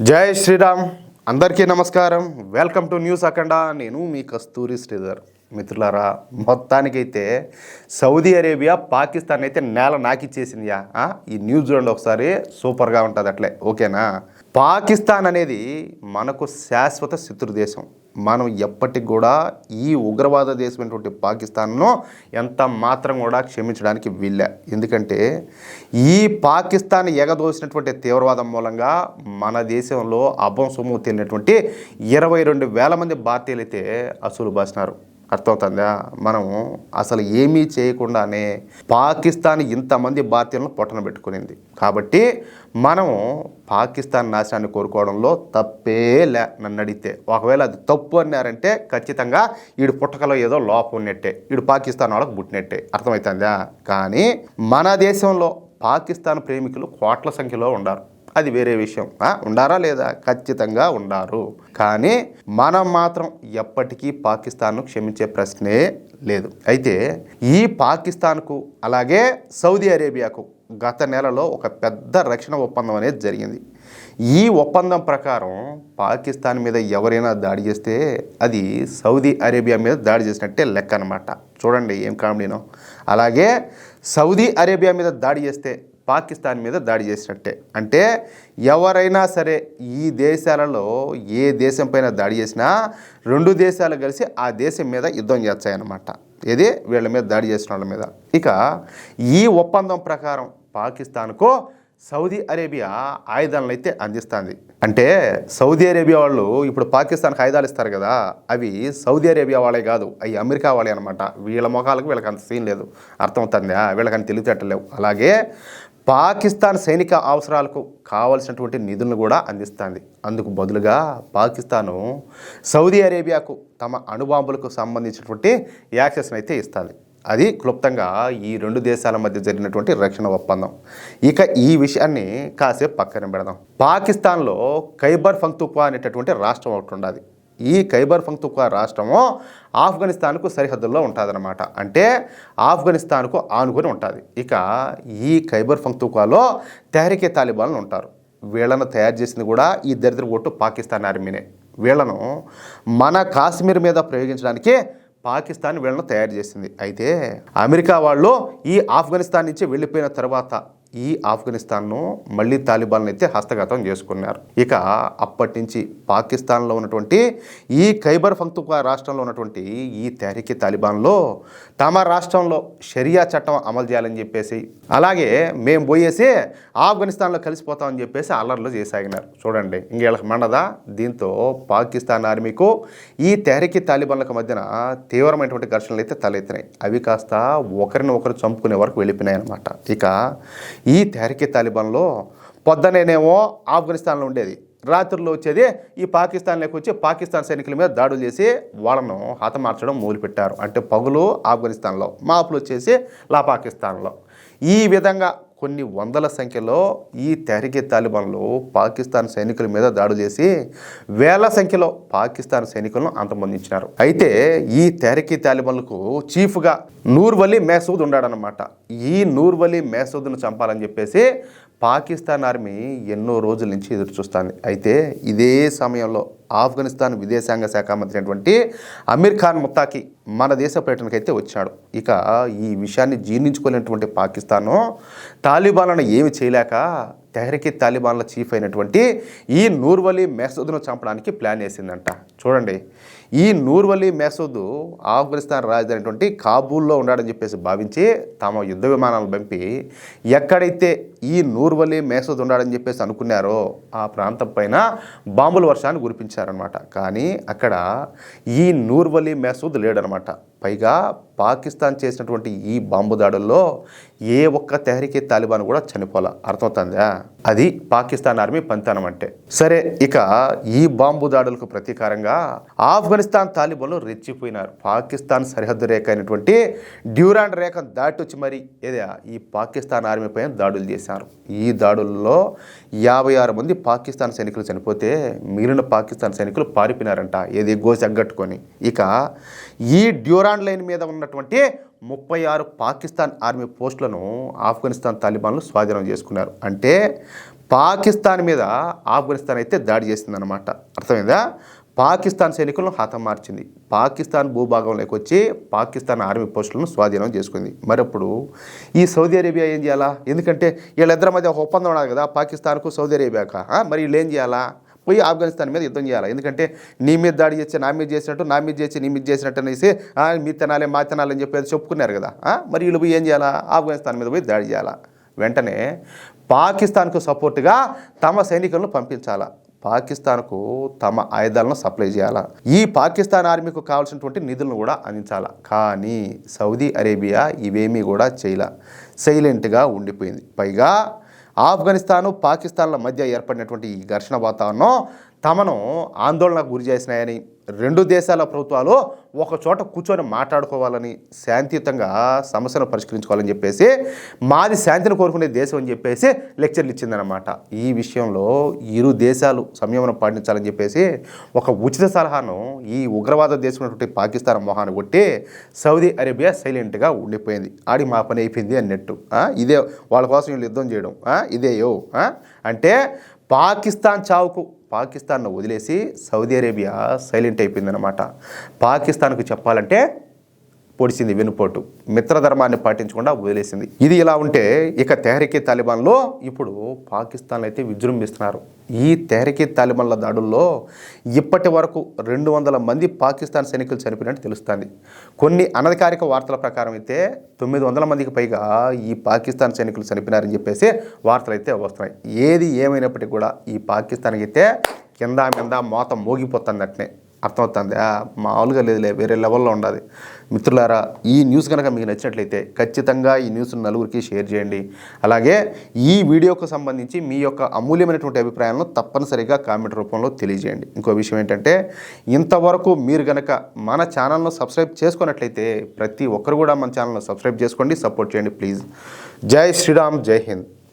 జై శ్రీరామ్. అందరికీ నమస్కారం. వెల్కమ్ టు న్యూస్ అఖండ నేను మీ కస్తూరి శ్రీధర్. మిత్రులారా మొత్తానికైతే సౌదీ అరేబియా పాకిస్తాన్ అయితే నేల నాకిచ్చేసిందియా ఈ న్యూస్ చూడండి ఒకసారి. సూపర్గా ఉంటుంది అట్లే. ఓకేనా? పాకిస్తాన్ అనేది మనకు శాశ్వత శత్రు దేశం. మనం ఎప్పటికి కూడా ఈ ఉగ్రవాద దేశమైనటువంటి పాకిస్తాన్ను ఎంత మాత్రం కూడా క్షమించడానికి వీళ్ళే ఎందుకంటే ఈ పాకిస్తాన్ ఎగదోసినటువంటి తీవ్రవాదం మూలంగా మన దేశంలో అభం సొమ్ము తిన్నటువంటి ఇరవై రెండు వేల మంది భారతీయులైతే అసూలు అసలు బాసినారు. అర్థమవుతుందా? మనం అసలు ఏమీ చేయకుండానే పాకిస్తాన్ ఇంతమంది భారతీయులను పొట్టన పెట్టుకునింది. కాబట్టి మనం పాకిస్తాన్ నాశనాన్ని కోరుకోవడంలో తప్పే లే నన్ను అడిగితే. ఒకవేళ అది తప్పు అన్నారంటే ఖచ్చితంగా వీడు పుట్టకలో ఏదో లోపం ఉన్నట్టే. వీడు పాకిస్తాన్ వాళ్ళకు పుట్టినట్టే. అర్థమవుతుందా? కానీ మన దేశంలో పాకిస్తాన్ ప్రేమికులు కోట్ల సంఖ్యలో ఉన్నారు అది వేరే విషయం. ఉండారా లేదా? ఖచ్చితంగా ఉండారు. కానీ మనం మాత్రం ఎప్పటికీ పాకిస్తాన్ను క్షమించే ప్రశ్నే లేదు. అయితే ఈ పాకిస్తాన్కు అలాగే సౌదీ అరేబియాకు గత నెలలో ఒక పెద్ద రక్షణ ఒప్పందం అనేది జరిగింది. ఈ ఒప్పందం ప్రకారం పాకిస్తాన్ మీద ఎవరైనా దాడి చేస్తే అది సౌదీ అరేబియా మీద దాడి చేసినట్టే లెక్క అనమాట చూడండి ఏం కామెడీనో. అలాగే సౌదీ అరేబియా మీద దాడి చేస్తే పాకిస్తాన్ మీద దాడి చేసినట్టే. అంటే ఎవరైనా సరే ఈ దేశాలలో ఏ దేశం పైన దాడి చేసినా రెండు దేశాలు కలిసి ఆ దేశం మీద యుద్ధం చేస్తాయన్నమాట. ఇది వీళ్ళ మీద దాడి చేసిన వాళ్ళ మీద. ఇక ఈ ఒప్పందం ప్రకారం పాకిస్తాన్కు సౌదీ అరేబియా ఆయుధాలను అయితే అందిస్తుంది. అంటే సౌదీ అరేబియా వాళ్ళు ఇప్పుడు పాకిస్తాన్కి ఆయుధాలు ఇస్తారు కదా అవి సౌదీ అరేబియా వాళ్ళే కాదు అవి అమెరికా వాళ్ళే అనమాట వీళ్ళ ముఖాలకు వీళ్ళకి అంత సీన్ లేదు. అర్థమవుతుందా? వీళ్ళకి తెలివితేటలేవు అలాగే పాకిస్తాన్ సైనిక అవసరాలకు కావలసినటువంటి నిధులను కూడా అందిస్తుంది. అందుకు బదులుగా పాకిస్తాను సౌదీ అరేబియాకు తమ అణుబాంబులకు సంబంధించినటువంటి యాక్సెస్ని అయితే ఇస్తుంది. అది క్లుప్తంగా ఈ రెండు దేశాల మధ్య జరిగినటువంటి రక్షణ ఒప్పందం. ఇక ఈ విషయాన్ని కాసేపు పక్కన పెడదాం. పాకిస్తాన్లో ఖైబర్ ఫంక్తుక్వా అనేటటువంటి రాష్ట్రం ఒకటి ఉండాలి ఈ ఖైబర్ ఫంక్తుక్వా రాష్ట్రము ఆఫ్ఘనిస్తాన్కు సరిహద్దుల్లో ఉంటుందన్నమాట. అంటే ఆఫ్ఘనిస్తాన్కు ఆనుకొని ఉంటుంది. ఇక ఈ ఖైబర్ ఫంక్తుక్వాలో తెహరికే తాలిబాన్లు ఉంటారు. వీళ్ళను తయారు చేసింది కూడా ఈ దరిద్ర ఓటు పాకిస్తాన్ ఆర్మీనే. వీళ్ళను మన కాశ్మీర్ మీద ప్రయోగించడానికి పాకిస్తాన్ వీళ్ళను తయారు చేసింది. అయితే అమెరికా వాళ్ళు ఈ ఆఫ్ఘనిస్తాన్ నుంచి వెళ్ళిపోయిన తర్వాత ఈ ఆఫ్ఘనిస్తాన్ను మళ్ళీ తాలిబాన్లు అయితే హస్తగతం చేసుకున్నారు. ఇక అప్పటి నుంచి పాకిస్తాన్లో ఉన్నటువంటి ఈ ఖైబర్ ఫంక్తుక్వా రాష్ట్రంలో ఉన్నటువంటి ఈ తెహరికి తాలిబాన్లో తమ రాష్ట్రంలో షరియా చట్టం అమలు చేయాలని చెప్పేసి అలాగే మేము పోయేసి ఆఫ్ఘనిస్తాన్లో కలిసిపోతామని చెప్పేసి అల్లర్లు చేసాగినారు. చూడండి ఇంకేళ్ళకి మండదా? దీంతో పాకిస్తాన్ ఆర్మీకు ఈ తెహరికి తాలిబాన్లకు మధ్యన తీవ్రమైనటువంటి ఘర్షణలు అయితే తలెత్తినాయి. అవి కాస్త ఒకరిని ఒకరు చంపుకునే వరకు వెళ్ళిపోయినాయి అనమాట ఇక ఈ తెహరీకి తాలిబాన్లో పొద్దునేనేమో ఆఫ్ఘనిస్తాన్లో ఉండేది. రాత్రుల్లో వచ్చేది ఈ పాకిస్తాన్లోకి వచ్చి పాకిస్తాన్ సైనికుల మీద దాడులు చేసి వాళ్ళను హతమార్చడం మొదలుపెట్టారు. అంటే పగులు ఆఫ్ఘనిస్తాన్లో మాపులు వచ్చేసి లా పాకిస్తాన్లో. ఈ విధంగా కొన్ని వందల సంఖ్యలో ఈ తెహరికే తాలిబాన్లు పాకిస్తాన్ సైనికుల మీద దాడులు చేసి వేల సంఖ్యలో పాకిస్తాన్ సైనికులను అంతమొందించినారు. అయితే ఈ తెహరికే తాలిబాన్లకు చీఫ్గా నూర్వలి మేసూద్ ఉన్నాడనమాట ఈ నూర్వలి మేసూద్ను చంపాలని చెప్పేసి పాకిస్తాన్ ఆర్మీ ఎన్నో రోజుల నుంచి ఎదురు చూస్తుంది అయితే ఇదే సమయంలో ఆఫ్ఘనిస్తాన్ విదేశాంగ శాఖ మంత్రి అయినటువంటి అమీర్ ఖాన్ ముత్తాకి మన దేశ పర్యటనకు అయితే వచ్చాడు ఇక ఈ విషయాన్ని జీర్ణించుకోలేనటువంటి పాకిస్తాను తాలిబాన్లను ఏమి చేయలేక తెహరికి తాలిబాన్ల చీఫ్ అయినటువంటి ఈ నూర్వలి మెహసూద్ను చంపడానికి ప్లాన్ వేసిందంట. చూడండి ఈ నూర్వలి మెహసూద్ ఆఫ్ఘనిస్తాన్ రాజధాని అయినటువంటి కాబూల్లో ఉన్నాడని చెప్పేసి భావించి తమ యుద్ధ విమానాలు పంపి ఎక్కడైతే ఈ నూర్వలి మేసూద్ ఉన్నాడని చెప్పేసి అనుకున్నారో ఆ ప్రాంతం పైన బాంబుల వర్షాన్ని కురిపించారనమాట కానీ అక్కడ ఈ నూర్వలి మేసూద్ లేడనమాట పైగా పాకిస్తాన్ చేసినటువంటి ఈ బాంబు దాడుల్లో ఏ ఒక్క తెహరికే తాలిబాన్ కూడా చనిపోలే. అర్థమవుతుందా? అది పాకిస్తాన్ ఆర్మీ పంతనం అంటే. సరే ఇక ఈ బాంబు దాడులకు ప్రతీకారంగా ఆఫ్ఘనిస్తాన్ తాలిబాన్లు రెచ్చిపోయినారు. పాకిస్తాన్ సరిహద్దు రేఖ అయినటువంటి డ్యూరాండ్ రేఖ దాటొచ్చి మరి ఏదే ఈ పాకిస్తాన్ ఆర్మీ పైన దాడులు చేశారు. ఈ దాడుల్లో యాభై ఆరు మంది పాకిస్తాన్ సైనికులు చనిపోతే మిగిలిన పాకిస్తాన్ సైనికులు పారిపోయినారంట. ఏది గోసి అగ్గట్టుకొని ఇక ఈ డ్యూరాండ్ లైన్ మీద ఉన్నటువంటి ముప్పై ఆరు పాకిస్తాన్ ఆర్మీ పోస్టులను ఆఫ్ఘనిస్తాన్ తాలిబాన్లు స్వాధీనం చేసుకున్నారు. అంటే పాకిస్తాన్ మీద ఆఫ్ఘనిస్తాన్ అయితే దాడి చేసిందనమాట అర్థమైందా? పాకిస్తాన్ సైనికులను హతమార్చింది పాకిస్తాన్ భూభాగంలోకి వచ్చి పాకిస్తాన్ ఆర్మీ పోస్టులను స్వాధీనం చేసుకుంది. మరప్పుడు ఈ సౌదీ అరేబియా ఏం చేయాలా? ఎందుకంటే వీళ్ళిద్దరి మధ్య ఒక ఒప్పందం ఉండాలి కదా పాకిస్తాన్కు సౌదీ అరేబియాకా? మరి వీళ్ళు ఏం చేయాలా? పోయి ఆఫ్ఘనిస్తాన్ మీద యుద్ధం చేయాలి. ఎందుకంటే నీ మీద దాడి చేసి నా మీద చేసినట్టు నా మీద చేసి నీ మీద చేసినట్టు అనేసి మీ తినాలి మా తినాలి అని చెప్పేసి చెప్పుకున్నారు కదా. మరి వీళ్ళు పోయి ఏం చేయాలా? ఆఫ్ఘనిస్తాన్ మీద పోయి దాడి చేయాలా? వెంటనే పాకిస్తాన్కు సపోర్ట్గా తమ సైనికులను పంపించాలా? పాకిస్తాన్కు తమ ఆయుధాలను సప్లై చేయాలా? ఈ పాకిస్తాన్ ఆర్మీకు కావాల్సినటువంటి నిధులను కూడా అందించాలా? కానీ సౌదీ అరేబియా ఇవేమీ కూడా చేయాల. సైలెంట్గా ఉండిపోయింది. పైగా ఆఫ్ఘనిస్తాను పాకిస్తాన్ల మధ్య ఏర్పడినటువంటి ఈ ఘర్షణ వాతావరణం తమను ఆందోళనకు గురి చేసినాయని రెండు దేశాల ప్రభుత్వాలు ఒక చోట కూర్చొని మాట్లాడుకోవాలని శాంతియుతంగా సమస్యను పరిష్కరించుకోవాలని చెప్పేసి మాది శాంతిని కోరుకునే దేశం అని చెప్పేసి లెక్చర్లు ఇచ్చిందనమాట ఈ విషయంలో ఇరు దేశాలు సంయమనం పాటించాలని చెప్పేసి ఒక ఉచిత సలహాను ఈ ఉగ్రవాద దేశమైనటువంటి పాకిస్తాన్ మొహాన్ని కొట్టి సౌదీ అరేబియా సైలెంట్గా ఉండిపోయింది. ఆడి మా పని అయిపోయింది అన్నట్టు. ఇదే వాళ్ళ కోసం వీళ్ళు యుద్ధం చేయడం. ఇదే ఇదేయో అంటే పాకిస్తాన్ చావుకు పాకిస్తాన్ను వదిలేసి సౌదీ అరేబియా సైలెంట్ అయిపోయిందనమాట పాకిస్తాన్కు చెప్పాలంటే పొడిచింది వెనుపోటు మిత్రధర్మాన్ని పాటించకుండా వదిలేసింది. ఇది ఇలా ఉంటే ఇక తెహరికే తాలిబాన్లో ఇప్పుడు పాకిస్తాన్ అయితే విజృంభిస్తున్నారు. ఈ తెహరికే తాలిబాన్ల దాడుల్లో ఇప్పటి వరకు రెండు వందల మంది పాకిస్తాన్ సైనికులు చనిపోయినట్టు తెలుస్తుంది. కొన్ని అనధికారిక వార్తల ప్రకారం అయితే తొమ్మిది వందల మందికి పైగా ఈ పాకిస్తాన్ సైనికులు చనిపోయినారని చెప్పేసి వార్తలు అయితే వస్తున్నాయి. ఏది ఏమైనప్పటికీ కూడా ఈ పాకిస్తాన్కి అయితే కింద మీద మోత మోగిపోతుంది అట్నే. అర్థమవుతుంది. ఆ, మామూలుగా లేదులే వేరే లెవెల్లో ఉండాలి. మిత్రులారా ఈ న్యూస్ కనుక మీకు నచ్చినట్లయితే ఖచ్చితంగా ఈ న్యూస్ నలుగురికి షేర్ చేయండి. అలాగే ఈ వీడియోకు సంబంధించి మీ యొక్క అమూల్యమైనటువంటి అభిప్రాయాలను తప్పనిసరిగా కామెంట్ రూపంలో తెలియజేయండి. ఇంకో విషయం ఏంటంటే ఇంతవరకు మీరు కనుక మన ఛానల్ను సబ్స్క్రైబ్ చేసుకున్నట్లయితే ప్రతి ఒక్కరు కూడా మన ఛానల్ను సబ్స్క్రైబ్ చేసుకోండి సపోర్ట్ చేయండి ప్లీజ్. జై శ్రీరామ్ జై హింద్.